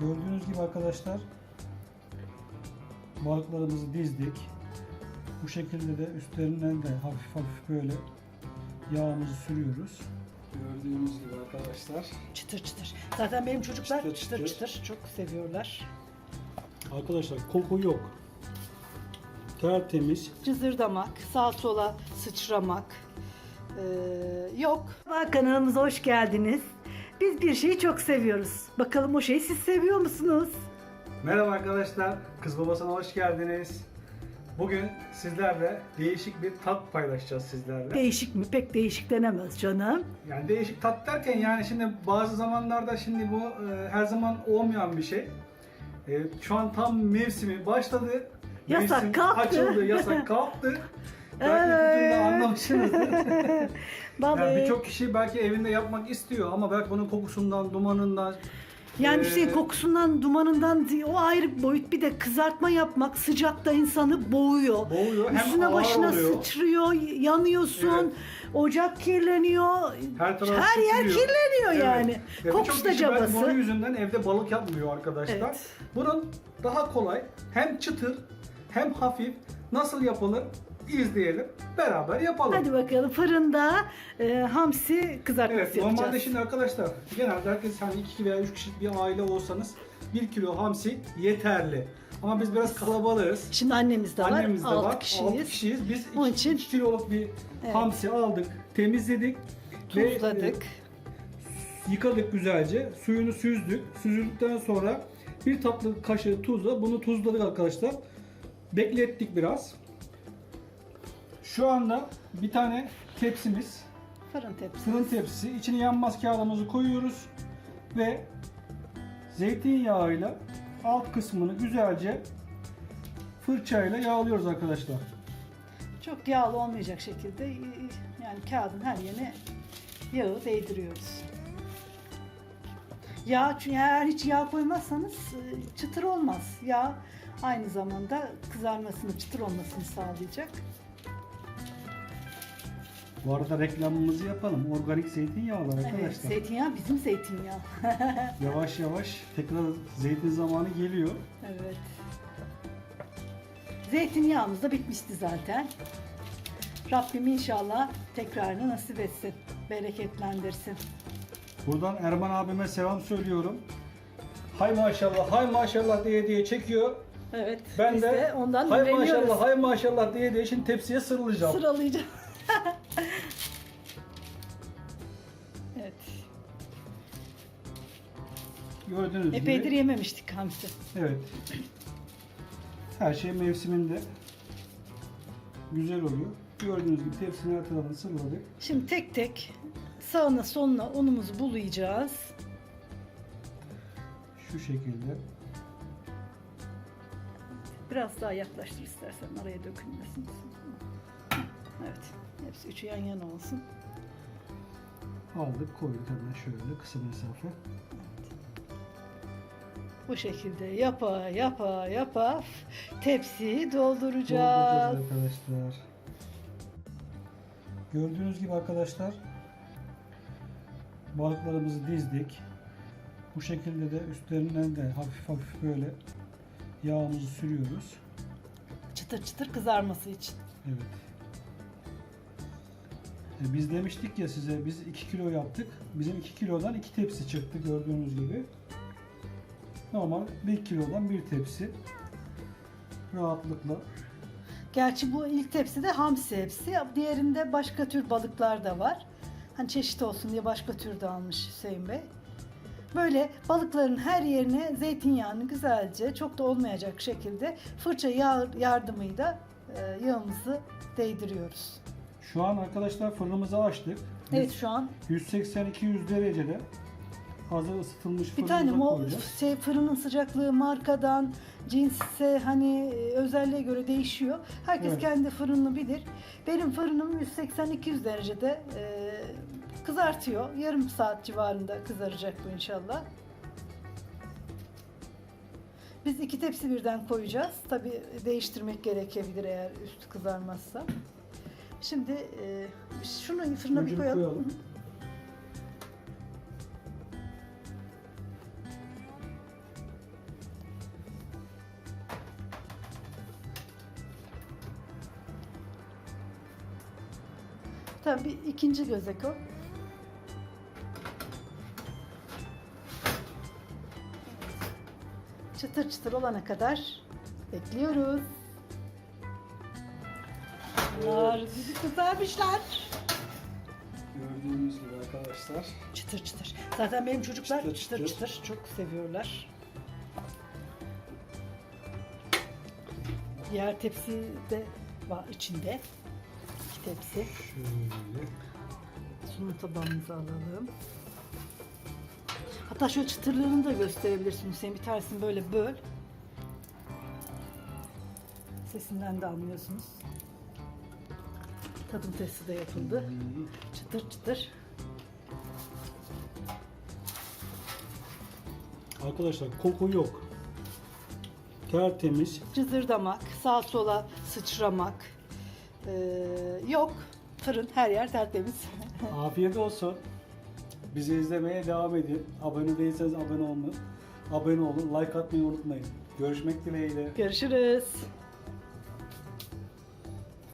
Gördüğünüz gibi arkadaşlar balıklarımızı dizdik. Bu şekilde de üstlerinden de hafif hafif böyle yağımızı sürüyoruz. Gördüğünüz gibi arkadaşlar. Çıtır çıtır. Zaten benim çocuklar Çıtır çıtır çıtır. çıtır, çok seviyorlar. Arkadaşlar koku yok. Tertemiz. Cızırdamak, sağa sola sıçramak ee, yok. Kanalımıza hoş geldiniz. Biz bir şeyi çok seviyoruz. Bakalım o şeyi siz seviyor musunuz? Merhaba arkadaşlar. Kız babasına hoş geldiniz. Bugün sizlerle değişik bir tat paylaşacağız sizlerle. Değişik mi? Pek değişik denemez canım. Yani değişik tat derken yani şimdi bazı zamanlarda şimdi bu e, her zaman olmayan bir şey. E, şu an tam mevsimi başladı. Yasak Mevsim kalktı. Açıldı, yasak kalktı. Belki Evet. bütün de anlamışsınızdır. Vallahi yani yani, Birçok kişi belki evinde yapmak istiyor ama belki bunun kokusundan, dumanından bir e, şey kokusundan, dumanından o ayrı boyut. Bir de kızartma yapmak sıcakta insanı boğuyor. boğuyor. Hem Üstüne başına oluyor. sıçrıyor, yanıyorsun, Evet. ocak kirleniyor, Her, taraf her yer kirleniyor Evet. yani. Ve birçok Kokusu da cabası. Bunun yüzünden evde balık yapmıyor arkadaşlar. Evet. Bunun daha kolay, hem çıtır hem hafif nasıl yapılır izleyelim. Beraber yapalım. Hadi bakalım fırında e, hamsi kızartması Evet, yapacağız. normalde şimdi arkadaşlar genelde herkes hani 2 veya 3 kişilik bir aile olsanız 1 kilo hamsi yeterli. Ama biz biraz kalabalığız. Şimdi annemiz de var. Annemiz de 6 var. kişiyiz. 6 kişiyiz. Biz Onun 2 için- kiloluk bir Evet. hamsi aldık, temizledik. ve, Tuzladık. e, yıkadık güzelce. Suyunu süzdük. Süzüldükten sonra bir tatlı kaşığı tuzla bunu tuzladık arkadaşlar. Beklettik biraz. Şu anda bir tane tepsimiz, Fırın tepsi. fırın tepsisi. İçine yanmaz kağıdımızı koyuyoruz ve zeytinyağıyla alt kısmını güzelce fırçayla yağlıyoruz arkadaşlar. Çok yağlı olmayacak şekilde e, yani kağıdın her yerine yağı değdiriyoruz. Yağ çünkü eğer hiç yağ koymazsanız e, çıtır olmaz. Yağ aynı zamanda kızarmasını, çıtır olmasını sağlayacak. Bu arada reklamımızı yapalım. Organik zeytinyağlar Evet, arkadaşlar. zeytinyağı bizim zeytinyağı. Yavaş yavaş tekrar zeytin zamanı geliyor. evet. Zeytinyağımız da bitmişti zaten. Rabbim inşallah tekrarını nasip etsin. Bereketlendirsin. Buradan Erman abime selam söylüyorum. Hay maşallah, hay maşallah diye diye çekiyor. Evet. Ben biz de, ondan hay maşallah, hay maşallah diye diye şimdi tepsiye sırılacağım. Sıralayacağım. evet. Gördüğünüz Epeydir gibi. yememiştik hamsi. Evet. Her şey mevsiminde. Güzel oluyor. Gördüğünüz gibi tepsinin her tarafını sıraladık. Şimdi tek tek sağına soluna unumuzu bulayacağız. Şu şekilde. Biraz daha yaklaştır istersen araya dökülmesin. Evet. Hepsi üçü yan yana olsun. Aldık koyduk hemen şöyle kısa mesafe. Bu şekilde yapa yapa yapa tepsiyi dolduracağız. Dolduracağız arkadaşlar. Gördüğünüz gibi arkadaşlar balıklarımızı dizdik. Bu şekilde de üstlerinden de hafif hafif böyle yağımızı sürüyoruz. Çıtır çıtır kızarması için. Evet. E, Biz demiştik ya size biz 2 kilo yaptık. Bizim 2 kilodan 2 tepsi çıktı gördüğünüz gibi. Normal 1 kilodan 1 tepsi. Rahatlıkla Gerçi bu ilk tepside hamsi hepsi. Diğerinde başka tür balıklar da var. Hani çeşit olsun diye başka tür de almış Hüseyin Bey. Böyle balıkların her yerine zeytinyağını güzelce çok da olmayacak şekilde fırça yağ yardımıyla e, yağımızı değdiriyoruz. Şu an arkadaşlar fırınımızı açtık. Evet şu an 180-200 derecede hazır ısıtılmış bir fırınımıza tane o koyacağız. şey, fırının sıcaklığı markadan, cinse hani e, özelliğe göre değişiyor. Herkes Evet. kendi fırınını bilir. Benim fırınım 180-200 derecede e, kızartıyor. Yarım saat civarında kızaracak bu inşallah. Biz iki tepsi birden koyacağız. Tabi değiştirmek gerekebilir eğer üstü kızarmazsa. Şimdi e, şunu fırına bir Sucuğu koyalım. koyalım. Tamam bir ikinci göze koy. Çıtır çıtır olana kadar bekliyoruz. Bunlar bizi kızarmışlar. Gördüğünüz gibi arkadaşlar. Çıtır çıtır. Zaten benim çocuklar Çıtır çıtır çıtır, çıtır. çok seviyorlar. Diğer tepsi de var içinde. İki tepsi. Şöyle. Sunum tabağımızı alalım. Hatta şöyle çıtırlığını da gösterebilirsin Hüseyin. Bir tanesini böyle böl. Sesinden de anlıyorsunuz. Tadım testi de yapıldı. Çıtır çıtır. Arkadaşlar koku yok. Tertemiz. Cızırdamak, sağa sola sıçramak ee, yok. Fırın her yer tertemiz. Afiyet olsun. Bizi izlemeye devam edin. Abone değilseniz abone olun. Abone olun. Like atmayı unutmayın. Görüşmek dileğiyle. Görüşürüz.